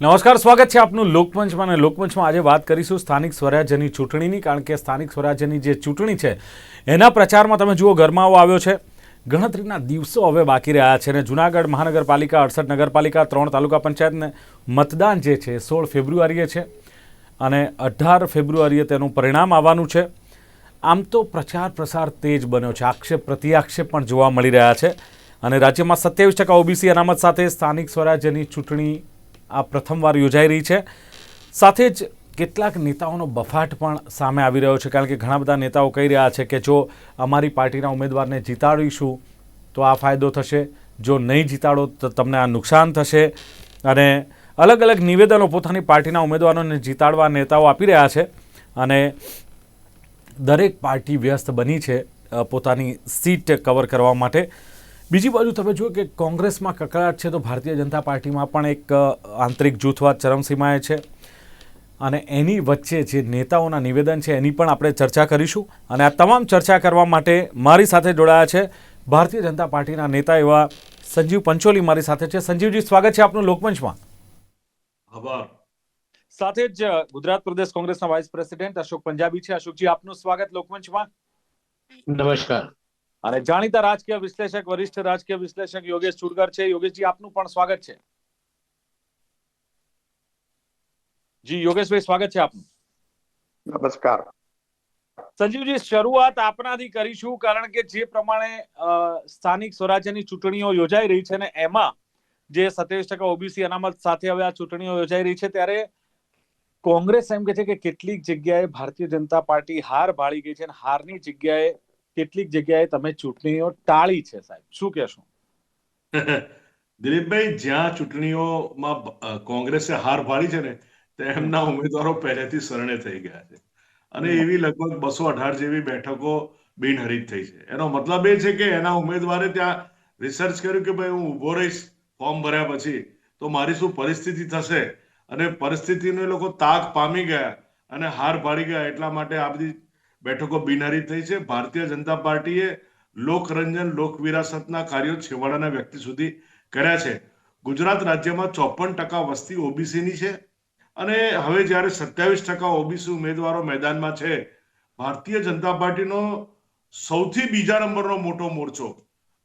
નમસ્કાર, સ્વાગત છે આપનું લોકમંચમાં અને લોકમંચમાં આજે વાત કરીશું સ્થાનિક સ્વરાજ્યની ચૂંટણીની, કારણ કે સ્થાનિક સ્વરાજ્યની જે ચૂંટણી છે, એના પ્રચારમાં તમે જુઓ ગરમાવો આવ્યો છે. ગણતરીના દિવસો હવે બાકી રહ્યા છે અને જુનાગઢ મહાનગરપાલિકા, અડસઠ નગરપાલિકા, ત્રણ તાલુકા પંચાયતને મતદાન જે છે, સોળ ફેબ્રુઆરીએ છે અને અઢાર ફેબ્રુઆરીએ તેનું પરિણામ આવવાનું છે. આમ તો પ્રચાર પ્રસાર તેજ બન્યો છે. આક્ષેપ પ્રત્યાક્ષેપ પણ જોવા મળી રહ્યા છે. અને રાજ્યમાં સત્યાવીસ ટકા ઓબીસી અનામત સાથે સ્થાનિક સ્વરાજ્યની ચૂંટણી આ પ્રથમવાર યોજાઈ રહી છે. સાથે જ કેટલાક નેતાઓનો બફાટ પણ સામે આવી રહ્યો છે. કારણ કે ઘણા બધા નેતાઓ કહી રહ્યા છે કે જો અમારી પાર્ટીના ઉમેદવારને જીતાડીશું, તો આ ફાયદો થશે. જો નહીં જીતાડો, તો તમને આ નુકસાન થશે. અને અલગ અલગ નિવેદનો પોતાની પાર્ટીના ઉમેદવારોને જીતાડવા નેતાઓ આપી રહ્યા છે. અને દરેક પાર્ટી વ્યસ્ત બની છે પોતાની સીટ કવર કરવા માટે. બીજી બાજુ તમે જુઓ કે કોંગ્રેસમાં કકળાટ છે તો ભારતીય જનતા પાર્ટીમાં પણ એક આંતરિક જૂથવાદ ચરમસીમાએ છે. અને એની વચ્ચે જે નેતાઓના નિવેદન છે એની પણ આપણે ચર્ચા કરીશું. અને આ તમામ ચર્ચા કરવા માટે મારી સાથે જોડાયા છે ભારતીય જનતા પાર્ટીના નેતા એવા સંજીવ પંચોલી મારી સાથે છે. સંજીવજી સ્વાગત છે આપનું લોકમંચમાં. આભાર. સાથે જ ગુજરાત પ્રદેશ કોંગ્રેસના વાઇસ પ્રેસિડેન્ટ અશોક પંજાબી છે. અશોકજી આપનું સ્વાગત લોકમંચમાં. નમસ્કાર. અને જાણીતા રાજકીય વિશ્લેષક વરિષ્ઠ રાજકીય વિશ્લેષક યોગેશ ચુડગર છે. યોગેશજી આપનું પણ સ્વાગત છે. જી યોગેશભાઈ સ્વાગત છે આપનું. નમસ્કાર. સંજીવજી શરૂઆત આપનાથી કરીશું કારણ કે જે પ્રમાણે સ્થાનિક સ્વરાજ્યની ચૂંટણીઓ યોજાઈ રહી છે ને એમાં જે સત્યાવીસ ટકા ઓબીસી અનામત સાથે હવે આ ચૂંટણીઓ યોજાઈ રહી છે ત્યારે કોંગ્રેસ એમ કે છે કે કેટલીક જગ્યાએ ભારતીય જનતા પાર્ટી હાર ભાળી ગઈ છે અને હારની જગ્યાએ કેટલીક જગ્યાએ તમે ચૂંટણીઓ ટાળી છે સાહેબ. શું કહેશો? દિલીપભાઈ જ્યાં ચૂંટણીઓમાં કોંગ્રેસે હાર ભાળી છે ને તેમના ઉમેદવારો પહેલેથી શરણે થઈ ગયા છે. અને એવી લગભગ બસો અઢાર જેવી બેઠકો બિનહરીફ થઈ છે. એનો મતલબ એ છે કે એના ઉમેદવારે ત્યાં રિસર્ચ કર્યું કે ભાઈ હું ઊભો રહીશ ફોર્મ ભર્યા પછી તો મારી શું પરિસ્થિતિ થશે? અને પરિસ્થિતિને એ લોકો તાક પામી ગયા અને હાર ભાળી ગયા એટલા માટે આ બધી બેઠકો બિનહરીફ થઈ છે. ભારતીય જનતા પાર્ટીએ લોકરંજન લોક વિરાસતના કાર્યો છેવાડાના વ્યક્તિ સુધી કર્યા છે. ગુજરાત રાજ્યમાં ચોપન ટકા વસ્તી ઓબીસીની છે અને હવે જ્યારે સત્યાવીસ ટકા ઓબીસી ઉમેદવારો મેદાનમાં છે, ભારતીય જનતા પાર્ટીનો સૌથી બીજા નંબરનો મોટો મોરચો.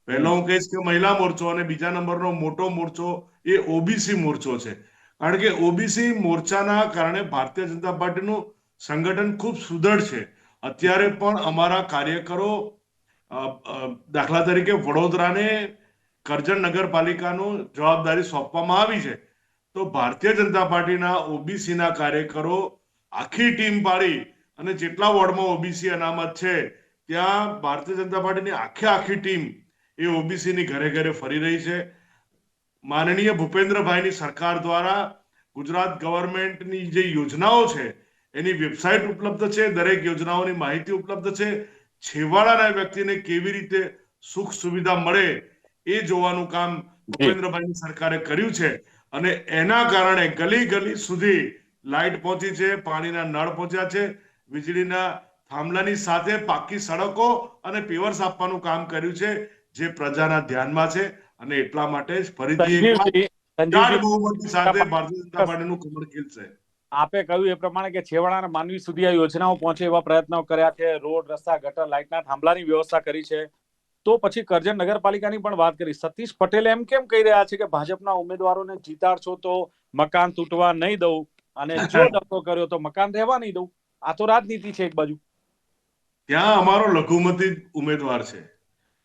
પહેલો હું કહીશ કે મહિલા મોરચો અને બીજા નંબરનો મોટો મોરચો એ ઓબીસી મોરચો છે. કારણ કે ઓબીસી મોરચાના કારણે ભારતીય જનતા પાર્ટીનું સંગઠન ખૂબ સુદૃઢ છે. અત્યારે પણ અમારા કાર્યકરો દાખલા તરીકે વડોદરાને કરજણ નગરપાલિકાનું જવાબદારી સોંપવામાં આવી છે. તો ભારતીય જનતા પાર્ટીના ઓબીસીના કાર્યકરો આખી ટીમ પાડી અને જેટલા વોર્ડમાં ઓબીસી અનામત છે, ત્યાં ભારતીય જનતા પાર્ટીની આખે આખી ટીમ એ ઓબીસીની ઘરે ઘરે ફરી રહી છે. માનનીય ભૂપેન્દ્રભાઈની સરકાર દ્વારા ગુજરાત ગવર્મેન્ટની જે યોજનાઓ છે એની વેબસાઇટ ઉપલબ્ધ છે દરેક યોજનાઓની માહિતી ઉપલબ્ધ છે. છેવાડાના વ્યક્તિને કેવી રીતે સુખ સુવિધા મળે એ જોવાનું કામ ભૂપેન્દ્રભાઈ સરકારે કર્યું છે અને એના કારણે ગલી ગલી સુધી લાઇટ પહોંચી છે પાણીના નળ પહોંચ્યા છે વીજળીના થાંભલાની સાથે પાકી સડકો અને પેવર્સ આપવાનું કામ કર્યું છે જે પ્રજાના ધ્યાનમાં છે અને એટલા માટે ફરીથી સાથે ભારતીય જનતા પાર્ટીનું કમળ ખીલશે આપે કહ્યું એ પ્રમાણે કે છેવાડાના માનવી સુધી આ યોજનાઓ પહોંચે એવા પ્રયત્નો કર્યા છે. રોડ રસ્તા ગટર લાઇટના થાંભલાની વ્યવસ્થા કરી છે. તો પછી કરજણ નગરપાલિકાની પણ વાત કરી. સતીશ પટેલ એમ કેમ કહી રહ્યા છે કે ભાજપના ઉમેદવારોને જીતાડશો તો મકાન તૂટવા નહીં દઉં અને જો દખો કર્યો તો મકાન રહેવા નહીં દઉં? આ તો રાજનીતિ છે એક બાજુ. ત્યાં અમારો લઘુમતી ઉમેદવાર છે.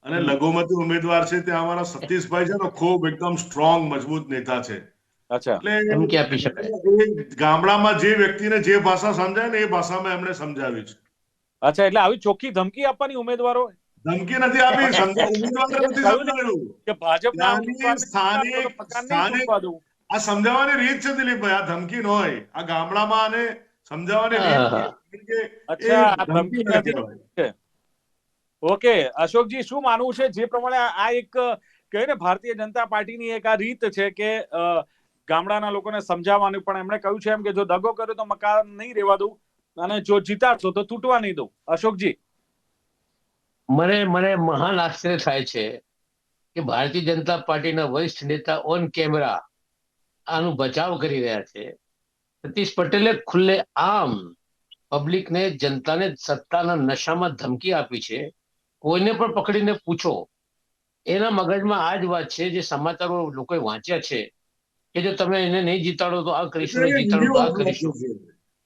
અને લઘુમતી ઉમેદવાર છે ત્યાં અમારા સતીશભાઈ છે ને ખૂબ એકદમ સ્ટ્રોંગ મજબૂત નેતા છે. એટલે ધમકી આપી શકાય? ગામડામાં જે વ્યક્તિને જે ભાષા સમજાય ને એ ભાષામાં એમણે સમજાવ્યું છે. અચ્છા એટલે આવી ચોખ્ખી ધમકી આપવાની ઉમેદવારો? ધમકી નથી આપી કે સ્થાનિક- સ્થાનિક- આ સમજાવવાની રીત છે દિલીપભાઈ આ ધમકી ન હોય. આ ગામડામાં અને સમજાવવાની રીત ઓકે અશોકજી શું માનવું છે? જે પ્રમાણે આ આ એક કહે ને ભારતીય જનતા પાર્ટીની એક આ રીત છે કે અ, ગામડાના લોકોને સમજાવવાનું, પણ એમણે કહ્યું છે એમ કે જો દગો કર્યો તો મકાન નહીં રહેવા દઉં અને જો જીતાડશો તો તૂટવા નહીં દઉં. અશોકજી. મને મને મહાન આશ્ચર્ય થાય છે કે ભારતીય જનતા પાર્ટીના વરિષ્ઠ નેતા ઓન કેમેરા આનું બચાવ કરી રહ્યા છે. સતીશ પટેલે ખુલ્લે આમ પબ્લિકને, જનતાને સત્તાના નશામાં ધમકી આપી છે. કોઈને પણ પકડીને પૂછો. એના મગજમાં આ જ વાત છે જે સમાચારો લોકોએ વાંચ્યા છે. કે જો તમે એને નહીં જીતાડો તો આ કરીશું જીતાડો તો આ કરીશું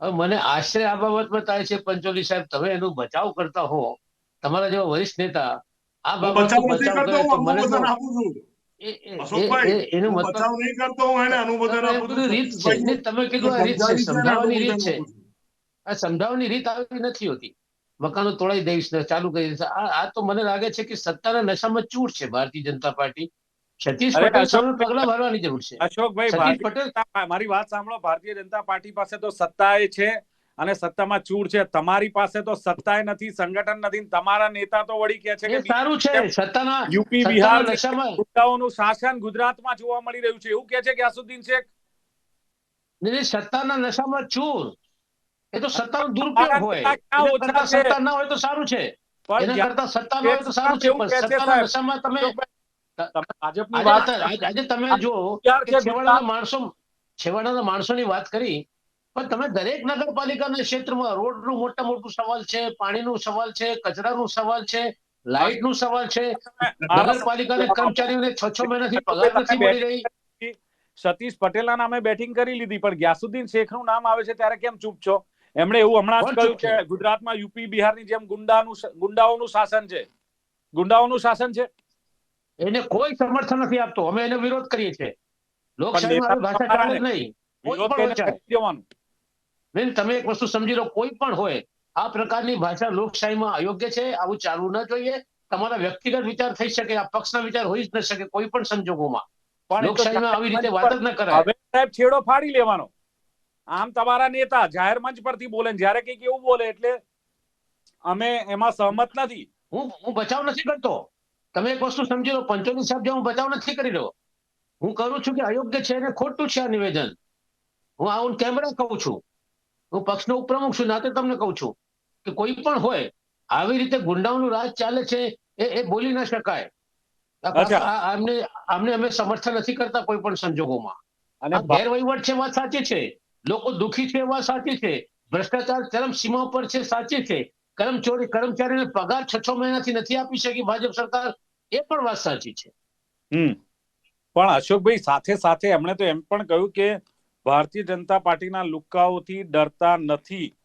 હવે મને આશ્ચર્ય આ બાબતમાં થાય છે પંચોલી સાહેબ તમે એનો બચાવ કરતા હો. તમારા જેવા વરિષ્ઠ નેતા આ હું બચાવ નથી બચાવ કરતો કરે તો મને તો અનુમોદન આપું છું. એ- એ- અશોકભાઈ એ- એનો મતલબ બચાવ નહીં કરતો હું એને અનુમોદન એ આપું બધું છું. રીત છે. તમે કીધું આ રીત છે. સમજાવવાની રીત છે. આ સમજાવવાની રીત આવી નથી હોતી. મકાનો તોડાઈ દઈશ ચાલુ કરી આ તો મને લાગે છે કે સત્તાના નશામાં ચૂર છે ભારતીય જનતા પાર્ટી. સતીશ પટેલ પગલા ભરવાની જરૂર છે. અશોકભાઈ પટેલ મારી વાત સાંભળો ભારતીય જનતા પાર્ટી પાસે તો સત્તાએ છે અને સત્તામાં ચૂર છે. તમારી પાસે તો સત્તા નથી સંગઠન નથી તમારા નેતા તો વળી કે છે કે સારું છે. સત્તાના યુપી બિહાર નશામાં શાસન ગુજરાતમાં જોવા મળી રહ્યું છે. એવું કે છે ગ્યાસુદ્દીન શેખ? સત્તાના નશામાં ચૂર. એ તો સત્તાનો દુરુપયોગ હોય. સત્તા ના હોય તો સારું છે. પણ એના કરતા સત્તા હોય તો સારું છે. પણ સત્તાના નશામાં તમે ભાજપની વાત આજે- તમે જો છેવાડાના માણસો છેવાડાના માણસોની વાત કરી પણ તમે દરેક નગરપાલિકાના ક્ષેત્રમાં રોડનું મોટા મોટું સવાલ છે પાણીનું સવાલ છે કચરાનું સવાલ છે લાઇટનું સવાલ છે. નગરપાલિકાના કર્મચારીઓને છ છ મહિનાથી પગાર નથી મળી રહી. સતીશ પટેલના નામે બેટિંગ કરી લીધી પણ ગ્યાસુદ્દીન શેખનું નામ આવે છે ત્યારે કેમ ચૂપ છો? એમણે એવું હમણાં જ કહ્યું છે? કે ગુજરાતમાં યુપી બિહારની જેમ ગુંડાનું ગુંડાઓનું શાસન છે. ગુંડાઓનું શાસન છે. એને કોઈ સમર્થન નથી આપતો. અમે એનો વિરોધ કરીએ છીએ. લોકશાહીમાં ભાષા ચાલે નહીં. બેન તમે એક વસ્તુ સમજી લો કોઈ પણ હોય આ પ્રકારની ભાષા લોકશાહીમાં અયોગ્ય છે આવું ચાલવું ન જોઈએ. તમારા વ્યક્તિગત વિચાર થઈ શકે આ પક્ષના વિચાર હોઈ જ ન શકે કોઈ પણ સંજોગોમાં. પણ લોકશાહીમાં આવી રીતે વાત જ ન કરાય. હવે સાહેબ છેડો ફાડી લેવાનો. આમ તમારા નેતા જાહેર મંચ પરથી બોલે જયારે જ્યારે કંઈક એવું બોલે એટલે અમે એમાં સહમત નથી. હું હું બચાવ નથી કરતો. તમે એક વસ્તુ સમજી લો પંચોલી સાહેબ જે હું બચાવ નથી કરી રહ્યો. હું કરું છું કે અયોગ્ય છે અને ખોટું છે આ નિવેદન. હું આવું કેમેરા કહું છું. હું પક્ષનો ઉપપ્રમુખ છું નાતે તમને કહું છું કે કોઈ પણ હોય આવી રીતે ગુંડાઓનું રાજ ચાલે છે એ એ બોલી ના શકાય. આમને આમને અમે સમર્થન નથી કરતા કોઈ પણ સંજોગોમાં. અને ગેરવહીવટ છે વાત સાચી છે. લોકો દુખી છે વાત સાચી છે. ભ્રષ્ટાચાર ચરમ સીમા પર છે સાચી છે. કર્મચોરી કર્મચારીને પગાર છ છ મહિનાથી નથી આપી શકી ભાજપ સરકાર? એ પણ વાત સાચી છે. હમ. પણ અશોકભાઈ સાથે સાથે એમણે તો એમ પણ કહ્યું કે ભારતીય જનતા પાર્ટીના લુક્કાઓથી ડરતા નથી.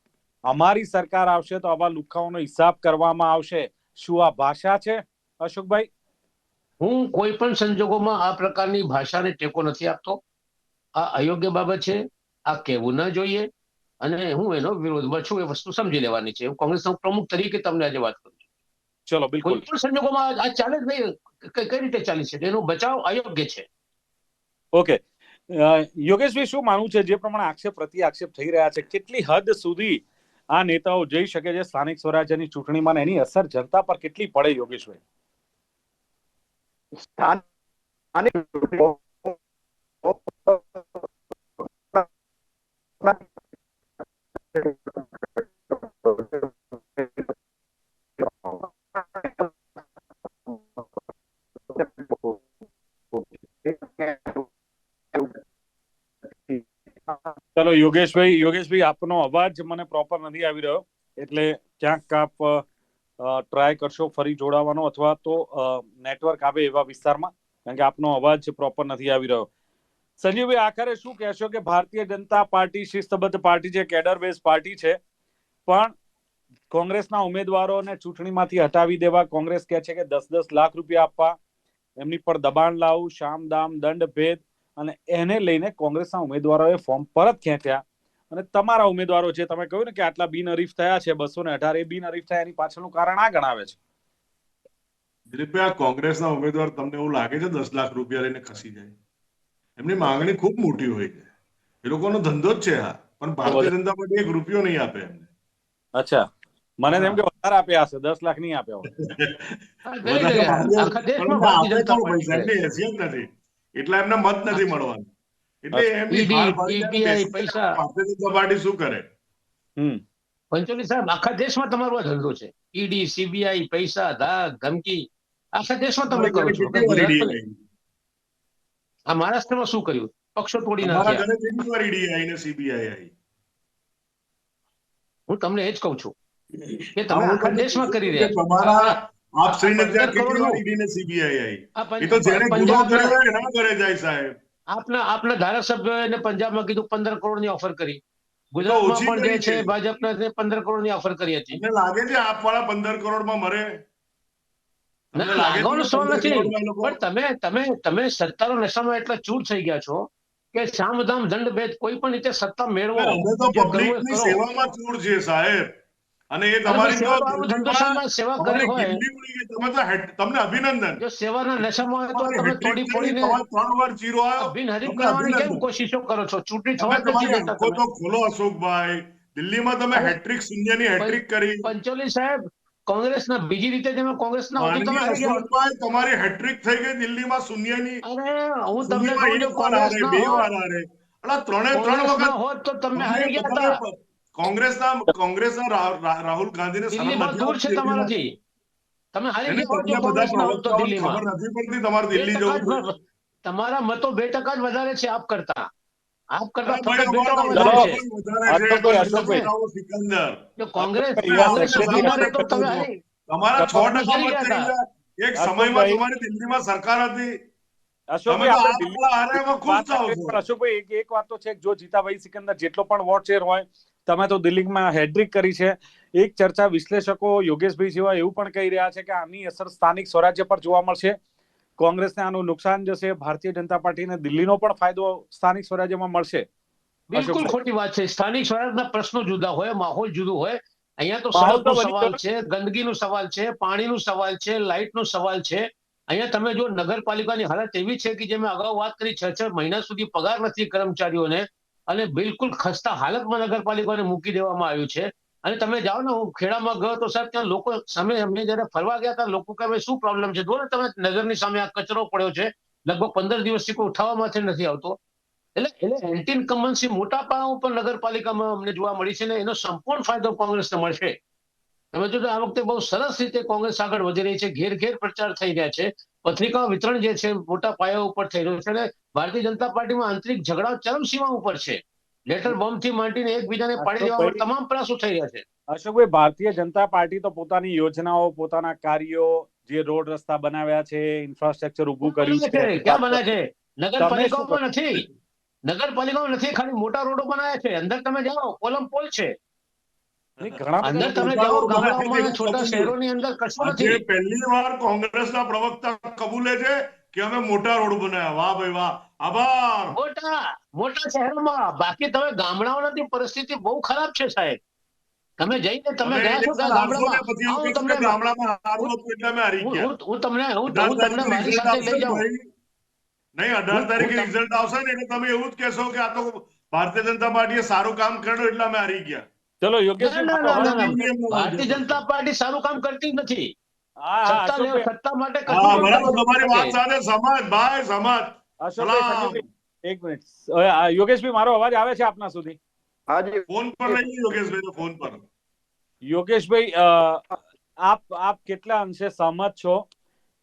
અમારી સરકાર આવશે તો આવા લુક્કાઓનો હિસાબ કરવામાં આવશે. શું આ ભાષા છે અશોકભાઈ? હું કોઈ પણ સંજોગોમાં આ પ્રકારની ભાષાને ટેકો નથી આપતો. આ અયોગ્ય બાબત છે. આ કહેવું ન જોઈએ. અને હું એનો વિરોધમાં છું એ વસ્તુ સમજી લેવાની છે? હું કોંગ્રેસના પ્રમુખ તરીકે તમને આજે વાત કરું છું. ચલો બિલકુલ. કોઈ પણ સંજોગોમાં આ ચાલે જ નહીં. કઈ રીતે ચાલી છે? એનો બચાવ અયોગ્ય છે. ઓકે. યોગેશભાઈ શું માનવું છે? જે પ્રમાણે આક્ષેપ પ્રતિ આક્ષેપ થઈ રહ્યા છે કેટલી હદ સુધી આ નેતાઓ જઈ શકે છે સ્થાનિક સ્વરાજ્યની ચૂંટણીમાં એની અસર જનતા પર કેટલી પડે યોગેશભાઈ? સ્થાનિક ચલો યોગેશભાઈ યોગેશભાઈ આપનો અવાજ મને પ્રોપર નથી આવી રહ્યો. એટલે ક્યાંક આપ ટ્રાય કરશો ફરી જોડાવાનો અથવા તો નેટવર્ક આવે એવા વિસ્તારમાં, કારણ કે આપનો અવાજ પ્રોપર નથી આવી રહ્યો. સંજીવભાઈ આખરે શું કહેશો કે ભારતીય જનતા પાર્ટી, શિસ્તબદ્ધ પાર્ટી છે કેડર બેઝ પાર્ટી છે, પણ કોંગ્રેસના ઉમેદવારોને ચૂંટણીમાંથી હટાવી દેવા કોંગ્રેસ કહે છે કે દસ દસ લાખ રૂપિયા આપવા, એમની પર દબાણ લાવવું શામ દામ દંડ ભેદ અને એને લઈને કોંગ્રેસના ઉમેદવારોએ ફોર્મ પરત ખેંચ્યા. અને તમારા ઉમેદવારો છે, તમે કહ્યું ને કે આટલા બિનહરીફ થયા છે, બસો ને અઢાર એ બિનહરીફ થયા, એની પાછળનું કારણ આ ગણાવે છે. દિલીપભાઈ, આ કોંગ્રેસના ઉમેદવાર તમને એવું લાગે છે દસ લાખ રૂપિયા લઈને ખસી જાય? એમની માંગણી ખૂબ મોટી હોય છે. એ લોકોનો ધંધો જ છે આ. પણ ભારતીય જનતા પાર્ટી એક રૂપિયો નહીં આપે એમને. અચ્છા. મને એમ કે વધારે આપ્યા હશે દસ લાખ નહીં આપ્યા હોય એટલે એમને મત નથી મળવાનું. એટલે એમની. ભારતીય જનતા પાર્ટી શું કરે? હમ. પંચોલી સાહેબ આખા દેશમાં તમારો આ ધંધો છે. ઈડી સીબીઆઈ પૈસા ધાક ધમકી. આખા દેશમાં તમે કરો છો કેટલી વાર ED ગુજરાતમાં- આવી? આ મહારાષ્ટ્રમાં શું કર્યું? પક્ષો તોડી નાખ્યા. સીબીઆઈ આવી હું તમને એ જ કહું છું કે તમે આખા દેશમાં કરી રહ્યા. તમારા આપ શ્રીને ત્યાં કેટલી વાર કરોડનું. ને સીબીઆઈ આવી એ તો જેને ગુનો કર્યો એના ઘરે જાય સાહેબ. આપના આપના ધારાસભ્યોએ એને પંજાબમાં કીધું પંદર કરોડની ઓફર કરી. ગુજરાતમાં પણ જે છે. ભાજપના પંદર કરોડની ઓફર કરી હતી. લાગે છે આપ વાળા પંદર કરોડમાં મરે? લાગવાનો સવાલ નથી. પણ તમે તમે તમે સત્તાનો નશામાં એટલા ચૂર થઈ ગયા છો કે સામધામ દંડ ભેદ કોઈ પણ રીતે સત્તા મેળવો. અમે તો જે પબ્લિકની સેવામાં ચૂર છે સાહેબ. અને એ તમારી સેવા કરી હોય. તમે તો તમને અભિનંદન. જો સેવાના નશામાં હોય તો તમે તોડી ફોડીને ત્રણ વાર જીરો આવ્યો. બિનહરીફ કરવાની કેમ કોશિશો કરો છો? ચૂંટણી થવા જ નથી તમારી દેતા આંખો તમે. તો ખોલો અશોકભાઈ. દિલ્હીમાં તમે હેટ્રિક શૂન્યની હેટ્રિક કરી. પંચોલી સાહેબ કોંગ્રેસના બીજી રીતે તમે કોંગ્રેસના તમારી હેટ્રિક થઈ ગઈ દિલ્હીમાં શૂન્યની. અરે હું તમને કહું છું કોંગ્રેસના બે વાર હારે. અલા ત્રણે ત્રણ વખત હોત તો તમને- હારી ગયા હતા. કોંગ્રેસના કોંગ્રેસના રાહુલ ગાંધીને શરમ દિલ્હી બહુ દૂર છે તમારાથી. તમે હારી ગયા બધા તો દિલ્હીમાં. ખબર નથી પડતી તમારે દિલ્હી જવું તમારા મતો બે ટકા જ વધારે છે આપ કરતા. આપ કરતા જો કોંગ્રેસ તમારા છ ટકા. એક સમયમાં તમારી દિલ્હીમાં સરકાર હતી. અશોકભાઈ એક વાત તો છે જો જીતાભાઈ સિકંદર જેટલો પણ વોટ શેર હોય તમે તો દિલ્હીમાં હેડ્રિક કરી છે. એક ચર્ચા વિશ્લેષકો યોગેશભાઈ જેવા એવું પણ કહી રહ્યા છે કે આની અસર સ્થાનિક સ્વરાજ્ય પર જોવા મળશે. કોંગ્રેસને આનું નુકસાન જશે ભારતીય જનતા પાર્ટીને દિલ્હીનો પણ ફાયદો સ્થાનિક સ્વરાજ્યમાં મળશે. બિલકુલ ખોટી વાત છે. સ્થાનિક સ્વરાજના પ્રશ્નો જુદા હોય માહોલ જુદું હોય. અહીંયા તો સડકનો સવાલ છે ગંદકીનો સવાલ છે પાણીનો સવાલ છે લાઇટનો સવાલ છે. અહીંયા તમે જો નગરપાલિકાની હાલત એવી છે કે જે મેં અગાઉ વાત કરી છ છ મહિના સુધી પગાર નથી કર્મચારીઓને અને બિલકુલ ખસ્તા હાલતમાં નગરપાલિકાને મૂકી દેવામાં આવ્યું છે. અને તમે જાઓ ને, હું ખેડામાં ગયો તો સાહેબ, ત્યાં લોકો સામે અમે જયારે ફરવા ગયા હતા, લોકો કે "હવે શું પ્રોબ્લેમ છે? જુઓ ને તમે, નગરની સામે આ કચરો પડ્યો છે. લગભગ પંદર દિવસથી કોઈ ઉઠાવવામાંથી નથી આવતો. એટલે એટલે એન્ટી ઇન્કમ્બન્સી મોટા પાયા ઉપર નગરપાલિકામાં અમને જોવા મળી છે ને, એનો સંપૂર્ણ ફાયદો કોંગ્રેસને મળશે. તમે જો આ વખતે બહુ સરસ રીતે કોંગ્રેસ આગળ વધી રહી છે ઘેર ઘેર પ્રચાર થઈ રહ્યા છે. પત્રિકા વિતરણ જે છે, મોટા પાયા ઉપર થઈ રહ્યું છે અને ભારતીય જનતા પાર્ટીમાં આંતરિક ઝઘડા ચરમસીમા ઉપર છે. લેટર બોમ્બથી માંડીને એકબીજાને પાડી દેવા તમામ પ્રયાસો થઈ રહ્યા છે. અશોકભાઈ ભારતીય જનતા પાર્ટી તો પોતાની યોજનાઓ પોતાના કાર્યો જે રોડ રસ્તા બનાવ્યા છે ઇન્ફ્રાસ્ટ્રક્ચર ઊભું કર્યું છે. ક્યાં બને છે? નગરપાલિકાઓમાં નથી. નગરપાલિકાઓ નથી ખાલી મોટા રોડો બનાવ્યા છે. અંદર તમે જાઓ કોલમ પોલ છે. નહીં, ઘણા બધા અંદર તમે જાઓ ગામડાઓમાં છોટા શહેરોની અંદર કશું નથી. પહેલી વાર કોંગ્રેસના પ્રવક્તા કબૂલે છે કે અમે મોટા રોડ બનાવ્યા વાહ ભાઈ વાહ. આભાર. મોટા મોટા શહેરોમાં. બાકી તમે ગામડાઓની પરિસ્થિતિ બહુ ખરાબ છે સાહેબ. તમે જઈને તમે ગયા છો ગામડામાં તમને ગામડામાં હતું એટલે અમે હારી હું ગયા. હું- હું તમને હું અઢાર તમને તારીખે મારી સાથે આવશે લઈ ને જાઉં. નહીં અઢાર તારીખે રિઝલ્ટ આવશે ને એટલે તમે એવું જ કહેશો કે આ તો ભારતીય જનતા પાર્ટીએ સારું કામ કર્યું એટલે અમે હારી ગયા. ચલો યોગ્ય ભારતીય જનતા પાર્ટી સારું કામ કરતી નથી. સત્તા માટે તમારી વાત સાથે સમાજ ભાઈ સમાજ. એક મિનિટ. યોગેશભાઈ મારો અવાજ આવે છે આપના સુધી? હાજી. ફોન પર લઈ યોગેશભાઈ ફોન પર. યોગેશભાઈ આપ આપ કેટલા અંશે સહમત છો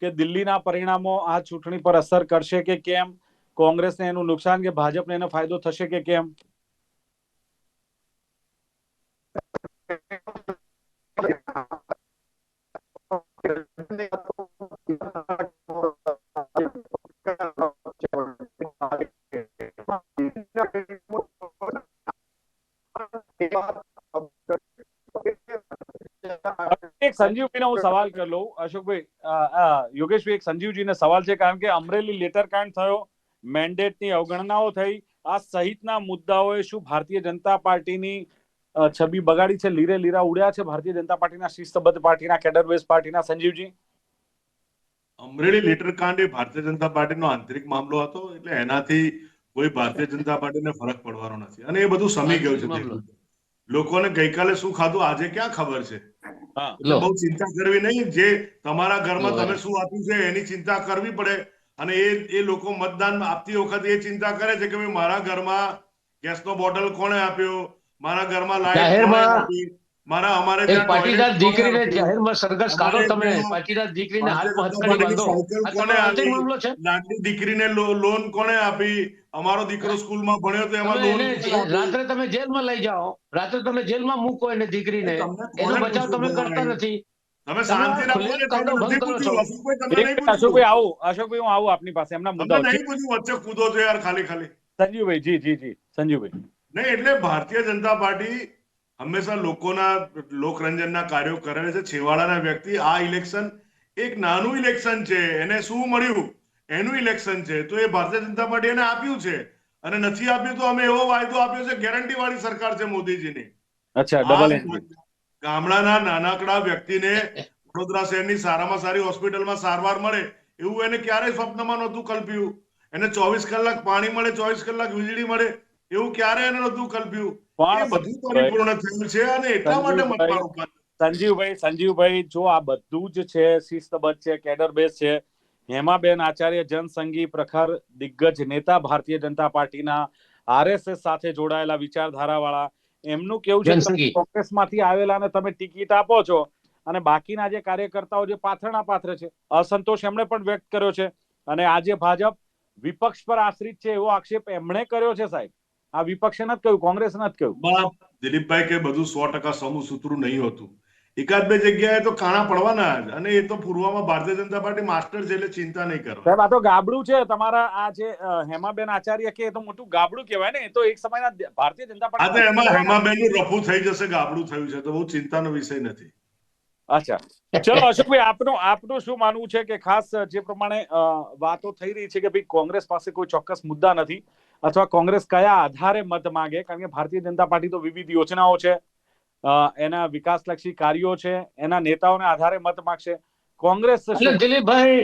કે દિલ્હીના પરિણામો આ ચૂંટણી પર અસર કરશે કે કેમ? કોંગ્રેસને એનું નુકસાન કે ભાજપને એનો ફાયદો થશે કે કેમ? એક સંજીવભાઈ હું સવાલ કરી લઉં. અશોકભાઈ યોગેશભાઈ, એક સંજીવજીને સવાલ છે કારણ કે અમરેલી લેટર કાંડ થયો મેન્ડેટની અવગણનાઓ થઈ, આ સહિતના મુદ્દાઓએ શું ભારતીય જનતા પાર્ટીની છબી બગાડી છે. લીરે લીરા ઉડ્યા છે. ભારતીય જનતા પાર્ટીના શિસ્તબદ્ધ પાર્ટીના કેડર પાર્ટીના. સંજીવજી? અમરેલી લેટર કાંડ એ ભારતીય જનતા પાર્ટીનો આંતરિક મામલો હતો એટલે એનાથી કોઈ ભારતીય જનતા પાર્ટીને ફરક પડવાનો નથી. અને એ બધું સમી ગયું છે લોકોને ગઈકાલે શું ખાધું? આજે ક્યાં ખબર છે? હા. બહુ ચિંતા કરવી નહીં. જે તમારા ઘરમાં તમે શું આપ્યું છે એની ચિંતા કરવી પડે. અને એ એ લોકો મતદાન આપતી વખતે એ ચિંતા કરે છે કે ભાઈ મારા ઘરમાં ગેસનો બોટલ કોણે આપ્યો? મારા ઘરમાં લાઈટ જાહેરમાં- મારા અમારે એક પાટીદાર દીકરીને જાહેરમાં સરઘસ કાઢો તમે. પાટીદાર દીકરીને હથકડી બાંધો. કોને આપી? મામલો છે? નાની દીકરીને લોન કોને આપી? અમારો દીકરો સ્કૂલમાં ભણ્યો તો એમાં લોન? રાત્રે તમે જેલમાં લઈ જાઓ. રાત્રે તમે જેલમાં મૂકો એને દીકરીને. એનો બચાવ તમે કરતા નથી. તમે શાંતિ તમે રાખો ને, કાયદો તમને ભંગ નથી કરો છો. પૂછ્યું. અશોકભાઈ, તમને એક નહીં મિનિટ, અશોકભાઈ પૂછ્યું. આવું. અશોકભાઈ હું આવું આપની પાસે. એમના મુદ્દાઓ નહીં પૂછ્યું, વચ્ચે કૂદો છો યાર ખાલી ખાલી. સંજીવભાઈ જી જી જી. સંજીવભાઈ નહીં એટલે ભારતીય જનતા પાર્ટી હંમેશા લોકોના લોકરંજનના કાર્યો કરે છે. છેવાડાના વ્યક્તિ આ ઇલેક્શન એક નાનું ઇલેક્શન છે. એને શું મળ્યું? એનું ઇલેક્શન છે. તો એ ભારતીય જનતા પાર્ટી એને આપ્યું છે. અને નથી આપ્યું તો અમે એવો વાયદો આપ્યો છે ગેરંટી વાળી સરકાર છે મોદીજીની. અચ્છા ડબલ ગામડાના નાનકડા વ્યક્તિને વડોદરા શહેરની સારામાં સારી હોસ્પિટલમાં સારવાર મળે એવું એને ક્યારેય સ્વપ્નમાં નહોતું કલ્પ્યું. એને ચોવીસ કલાક પાણી મળે ચોવીસ કલાક વીજળી મળે. એવું ક્યારે એને નતું કલ્પ્યું? એ પણ બધું પરિપૂર્ણ થયું છે અને એટલા માટે મતદારો ઉપર સંજીવભાઈ સંજીવભાઈ જો આ બધું જ છે શિસ્તબદ્ધ છે કેડર બેઝ છે હેમાબેન આચાર્ય જનસંઘી પ્રખર દિગ્ગજ નેતા ભારતીય જનતા પાર્ટીના આરએસએસ સાથે જોડાયેલા વિચારધારાવાળા. એમનું કેવું છે કોંગ્રેસમાંથી આવેલા ને તમે ટિકિટ આપો છો અને બાકીના જે કાર્યકર્તાઓ જે પાથરણા પાથરે છે અસંતોષ એમણે પણ વ્યક્ત કર્યો છે. અને આજે ભાજપ વિપક્ષ પર આશ્રિત છે એવો આક્ષેપ એમણે કર્યો છે સાહેબ. આ વિપક્ષે નથી કહ્યું કોંગ્રેસે નથી કહ્યું. દિલીપભાઈ કે બધું સો ટકા સમૂહ સૂત્રું નહીં હોતું. એકાદ બે જગ્યાએ તો કાણા પડવાના જ અને એ તો પૂર્વમાં ભારતીય જનતા પાર્ટી માસ્ટર છે એટલે ચિંતા નહીં કરો સાહેબ આ તો ગાબડું છે તમારા આ જે હેમાબેન આચાર્ય કે એ તો મોટું ગાબડું કહેવાય ને એ તો એક સમયના ભારતીય જનતા પાર્ટી એમાં હેમાબેનનું રફું થઈ જશે ગાબડું થયું છે તો બહુ ચિંતાનો વિષય નથી. અચ્છા. ચલો અશોકભાઈ આપનું આપનું શું માનવું છે કે ખાસ જે પ્રમાણે વાતો થઈ રહી છે કે ભાઈ કોંગ્રેસ પાસે કોઈ ચોક્કસ મુદ્દા નથી અથવા કોંગ્રેસ કયા આધારે મત માંગે? કારણ કે ભારતીય જનતા પાર્ટી તો વિવિધ યોજનાઓ છે એના વિકાસલક્ષી કાર્યો છે, એના નેતાઓને આધારે મત માંગશે. કોંગ્રેસ દિલીપભાઈ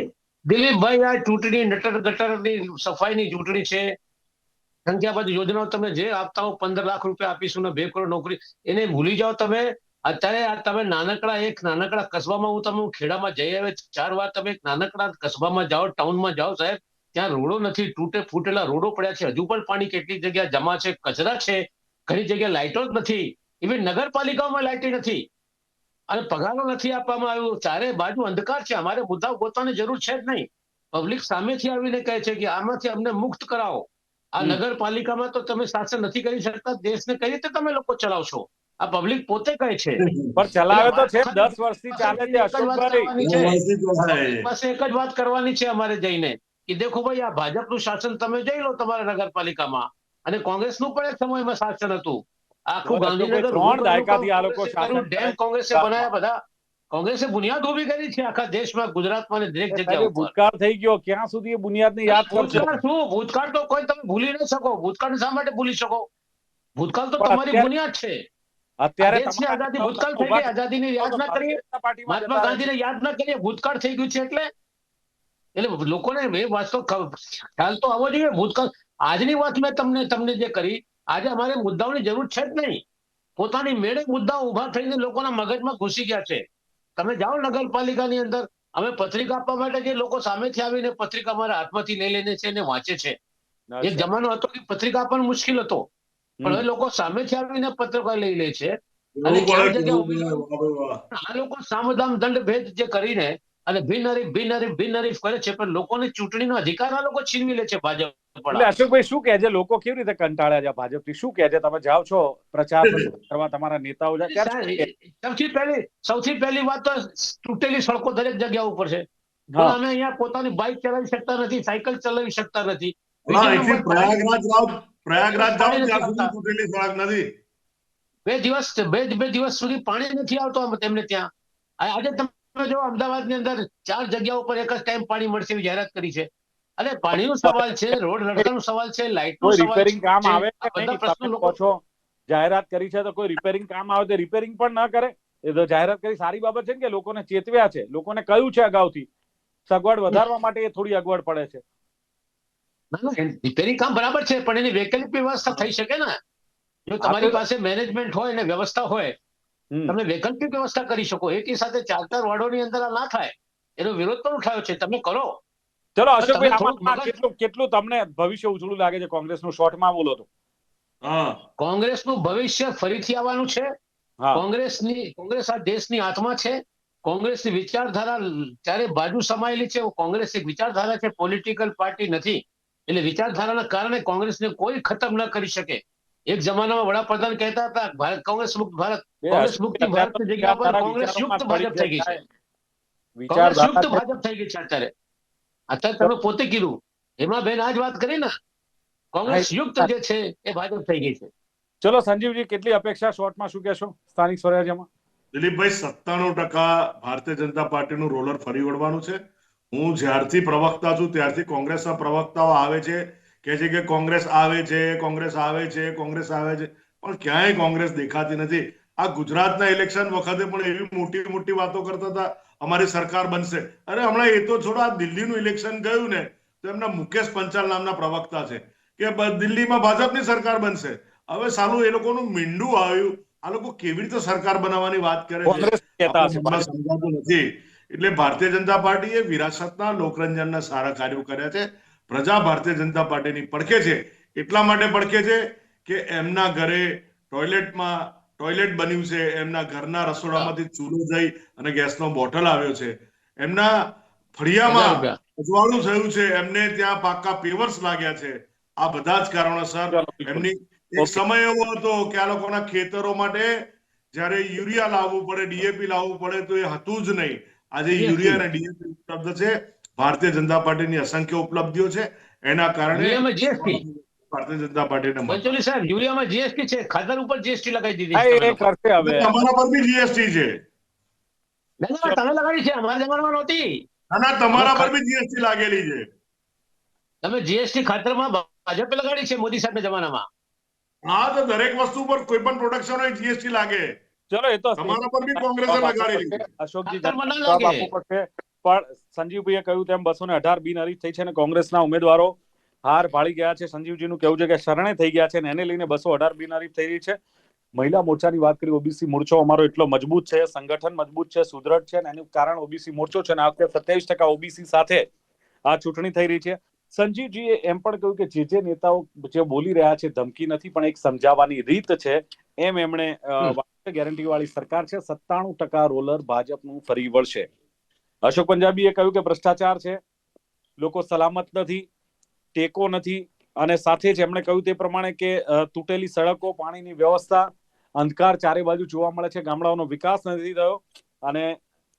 દિલીપભાઈ, આ ચૂંટણી નટર ગટરની સફાઈની ચૂંટણી છે. સંખ્યાબંધ યોજનાઓ તમે જે આપતા હો, પંદર લાખ રૂપિયા આપીશું ને બે કરોડ નોકરી, એને ભૂલી જાઓ તમે. અત્યારે આ તમે નાનકડા એક નાનકડા કસ્બામાં હું તમે ખેડામાં જઈ આવે ચાર વાર તમે એક નાનકડા કસ્બામાં જાઓ ટાઉનમાં જાઓ સાહેબ. ત્યાં રોડો નથી તૂટે ફૂટેલા રોડો પડ્યા છે. હજુ પણ પાણી કેટલી જગ્યા જમા છે કચરા છે ઘણી જગ્યાએ લાઇટો જ નથી. ઇવન નગરપાલિકાઓમાં લાઇટી નથી. અને પગારો નથી આપવામાં આવ્યો. ચારે બાજુ અંધકાર છે. અમારે મુદ્દાઓ ગોતવાની જરૂર છે જ નહીં. પબ્લિક સામેથી આવીને કહે છે કે આમાંથી અમને મુક્ત કરાવો. આ નગરપાલિકામાં તો તમે શાસન નથી કરી શકતા. દેશને કઈ રીતે તમે લોકો ચલાવશો? આ પબ્લિક પોતે કહે છે. પણ ચલાવે તો છે. એટલે દસ વર્ષથી ચાલે છે અશોકભાઈ. પાસે એક જ વાત કરવાની છે અમારે જઈને. કે દેખો ભાઈ આ ભાજપનું શાસન તમે જોઈ લો તમારા નગરપાલિકામાં. અને કોંગ્રેસનું પણ એક સમયમાં શાસન હતું. આખું ગાંધીનગર ત્રણ દાયકાથી આ લોકો શાસન ડેમ કોંગ્રેસે બનાવ્યા બધા. કોંગ્રેસે બુનિયાદ ઊભી કરી છે આખા દેશમાં ગુજરાતમાં અને દરેક જગ્યાએ ભૂતકાળ થઈ ગયો ક્યાં સુધી એ બુનિયાદને યાદ કરશો? શું? ભૂતકાળ તો કોઈ તમે ભૂલી ન શકો. ભૂતકાળ શા માટે ભૂલી શકો? ભૂતકાળ તો તમારી બુનિયાદ છે. અત્યારે દેશની આઝાદી ભૂતકાળ થઈ ગઈ. આઝાદીની યાદ ના કરીએ. મહાત્મા ગાંધીને યાદ ના કરીએ. ભૂતકાળ થઈ ગયું છે એટલે એટલે લોકોને એ વાત તો ખ્યાલ તો આવવો જોઈએ. ભૂતકાળ આજની વાત મેં તમને તમને જે કરી આજે અમારે મુદ્દાઓની જરૂર છે જ નહીં. પોતાની મેળે મુદ્દાઓ ઊભા થઈને લોકોના મગજમાં ઘૂસી ગયા છે. તમે જાઓ નગરપાલિકાની અંદર અમે પત્રિકા આપવા માટે જે લોકો સામેથી આવીને પત્રિકા અમારા હાથમાંથી લઈ લઈને છે અને વાંચે છે. એક જમાનો હતો કે પત્રિકા પણ મુશ્કેલ હતો. પણ હવે લોકો સામેથી આવીને પત્રિકા લઈ લે છે. અને. આ લોકો સામદામ દંડ ભેદ જે કરીને અને બિનહરીફ બિનહરીફ બિનહરીફ કરે છે પણ લોકોને ચૂંટણીનો અધિકાર આ લોકો છીનવી લે છે ભાજપ એટલે અશોકભાઈ શું કહે છે? લોકો કેવી રીતે કંટાળ્યા છે ભાજપથી? શું કહે છે? તમે જાઓ છો પ્રચાર કરવા તમારા નેતાઓ? સૌથી પહેલી સૌથી પહેલી વાત તો તૂટેલી સડકો દરેક જગ્યા ઉપર છે. પણ અમે અહીંયા પોતાની બાઇક ચલાવી શકતા નથી સાયકલ ચલાવી શકતા નથી. ના, બીજો અહીંથી નંબર પ્રયાગરાજ જાઓ પ્રયાગરાજ જાઓ ત્યાં સુધી તૂટેલી સડક નથી. બે દિવસ બે બે દિવસ સુધી પાણી નથી આવતો આમ તેમને ત્યાં. આજે તમે જો અમદાવાદની અંદર ચાર જગ્યા ઉપર એક જ ટાઈમ પાણી મળશે એવી જાહેરાત કરી છે. અને પાણીનો સવાલ છે રોડ રસ્તાનો સવાલ છે લાઇટનો સવાલ રિપેરિંગ કામ આવે બધા પ્રશ્નો લોકો છો જાહેરાત કરી છે તો કોઈ રિપેરિંગ કામ આવે તો રિપેરિંગ પણ ન કરે? એ તો જાહેરાત કરી સારી બાબત છે કે લોકોને ચેતવ્યા છે. લોકોને કહ્યું છે અગાઉથી. સગવડ વધારવા માટે એ થોડી અગવડ પડે છે. રિપેરિંગ કામ બરાબર છે પણ એની વૈકલ્પિક વ્યવસ્થા થઈ શકે ને? જો તમારી પાસે મેનેજમેન્ટ હોય ને વ્યવસ્થા હોય. તમે વૈકલ્પિક વ્યવસ્થા કરી શકો. એકી સાથે ચાર ચાર વોર્ડોની અંદર આ ના થાય. એનો વિરોધ પણ ઉઠાયો છે. તમે કરો. ચલો અશોકભાઈ કેટલું કેટલું તમને ભવિષ્ય ઉજળું લાગે છે? કોંગ્રેસનું શોર્ટમાં બોલો તો. કોંગ્રેસનું ભવિષ્ય ફરીથી આવવાનું છે. કોંગ્રેસની કોંગ્રેસ આ દેશની આત્મા છે. કોંગ્રેસની વિચારધારા ત્યારે બાજુ સમાયેલી છે. કોંગ્રેસ એક વિચારધારા છે. પોલિટિકલ પાર્ટી નથી. એટલે વિચારધારાના કારણે કોંગ્રેસને કોઈ ખતમ ન કરી શકે. એક જમાનામાં વડાપ્રધાન કહેતા હતા ભારત કોંગ્રેસ મુક્ત ભારત. કોંગ્રેસ મુક્ત ભારત જગ્યા પર કોંગ્રેસ યુક્ત ભાજપ થઈ ગઈ છે. કોંગ્રેસ યુક્ત ભાજપ થઈ ગઈ છે અત્યારે. અત્યારે તમે પોતે કીધું. હેમાબેન આ જ વાત કરી ને. કોંગ્રેસ યુક્ત જે છે એ ભાજપ થઈ ગઈ છે. ચલો સંજીવજી કેટલી અપેક્ષા શોર્ટમાં શું કહેશો? સ્થાનિક સ્વરાજ્યમાં. દિલીપભાઈ સત્તાણું ટકા ભારતીય જનતા પાર્ટીનું રોલર ફરી વળવાનું છે. હું જ્યારથી પ્રવક્તા છું ત્યારથી કોંગ્રેસના પ્રવક્તાઓ આવે છે. કે છે કે કોંગ્રેસ આવે છે કોંગ્રેસ આવે છે કોંગ્રેસ આવે છે. પણ ક્યાંય કોંગ્રેસ દેખાતી નથી. આ ગુજરાતના ઇલેક્શન વખતે પણ એવી મોટી મોટી વાતો કરતા હતા અમારી સરકાર બનશે. અરે હમણાં એ તો છોડો આ દિલ્હીનું ઇલેક્શન ગયું ને તો એમના મુકેશ પંચાલ નામના પ્રવક્તા છે કે દિલ્હીમાં ભાજપની સરકાર બનશે. હવે સાલું એ લોકોનું મીંડું આવ્યું. આ લોકો કેવી રીતે સરકાર બનાવવાની વાત કરે છે? નથી. એટલે ભારતીય જનતા પાર્ટીએ વિરાસતના લોકરંજનના સારા કાર્યો કર્યા છે. પ્રજા ભારતીય જનતા પાર્ટીની પડખે છે. એટલા માટે પડખે છે કે એમના ઘરે ટોયલેટમાં ટોયલેટ બન્યું છે. એમના ઘરના રસોડામાંથી ચૂલો જઈ અને ગેસનો બોટલ આવ્યો છે. એમના ફળિયામાં અજવાળું થયું છે. એમને ત્યાં પાકા પેવર્સ લાગ્યા છે. આ બધા જ કારણોસર એમની એક સમય એવો હતો કે આ લોકોના ખેતરો માટે જ્યારે યુરિયા લાવવું પડે ડીએપી લાવવું પડે તો એ હતું જ નહીં. આજે યુરિયા અને ડીએપી ઉપલબ્ધ છે. ભારતીય જનતા પાર્ટીની અસંખ્ય ઉપલબ્ધિઓ છે. એના કારણે ભારતીય જનતા પાર્ટીને સાહેબ યુરિયામાં જીએસટી છે. ખાતર ઉપર જીએસટી લગાવી દીધી હા, છે એ તમે કરશે હવે. તમારા પર બી જીએસટી છે. ના, ના, તમે લગાડી છે. અમારા જમાનામાં નહોતી. ના ના તમારા પર બી જીએસટી લાગેલી છે. તમે જીએસટી ખાતરમાં ભાજપે લગાડી છે મોદી સાહેબના જમાનામાં. હા તો દરેક વસ્તુ પર કોઈ પણ પ્રોડક્શન હોય જીએસટી લાગે. ચલો એ તો તમારા પર બી કોંગ્રેસે લગાડેલી અશોકજી પણ સંજીવભાઈએ કહ્યું તેમ બસો ને અઢાર બિનહરીફ થઈ છે અને કોંગ્રેસના ઉમેદવારો હાર ભાળી ગયા છે. સંજીવજીનું કહેવું છે કે શરણે થઈ ગયા છે અને એને લઈને બસો અઢાર બિનહરીફ થઈ રહી છે. મહિલા મોરચાની વાત કરી ઓબીસી મોરચો અમારો એટલો મજબૂત છે સંગઠન મજબૂત છે સુદ્રઢ છે અને એનું કારણ ઓબીસી મોરચો છે અને આ વખતે સત્યાવીસ ટકા ઓબીસી સાથે આ ચૂંટણી થઈ રહી છે. સંજીવજીએ એમ પણ કહ્યું કે જે જે નેતાઓ જે બોલી રહ્યા છે ધમકી નથી પણ એક સમજાવવાની રીત છે. એમ એમણે ગેરંટી વાળી સરકાર છે. સત્તાણું ટકા રોલર ભાજપનું ફરી વળશે. અશોક પંજાબીએ કહ્યું કે ભ્રષ્ટાચાર છે, લોકો સલામત નથી, ટેકો નથી, અને સાથે જ એમણે કહ્યું તે પ્રમાણે કે તૂટેલી સડકો, પાણીની વ્યવસ્થા, અંધકાર ચારે બાજુ જોવા મળે છે, ગામડાઓનો વિકાસ નથી થયો, અને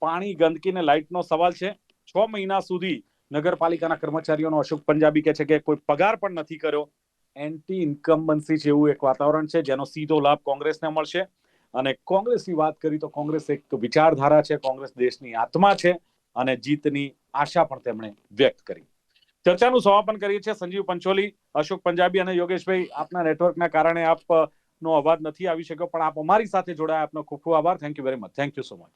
પાણી ગંદકી અને લાઇટનો સવાલ છે. છ મહિના સુધી નગરપાલિકાના કર્મચારીઓનો અશોક પંજાબી કહે છે કે કોઈ પગાર પણ નથી કર્યો. એન્ટી ઇન્કમ્બન્સી જેવું એક વાતાવરણ છે, જેનો સીધો લાભ કોંગ્રેસને મળશે. અને કોંગ્રેસની વાત કરી તો કોંગ્રેસ એક વિચારધારા છે, કોંગ્રેસ દેશની આત્મા છે. અને જીતની આશા પણ તેમણે વ્યક્ત કરી. ચર્ચાનું સમાપન કરીએ છીએ. સંજીવ પંચોલી, અશોક પંજાબી અને યોગેશભાઈ, આપના નેટવર્કના કારણે આપ નો અવાજ નથી આવી શક્યો, પણ આપ અમારી સાથે જોડાયા. આપનો ખૂબ ખૂબ આભાર. Thank you very much thank you so much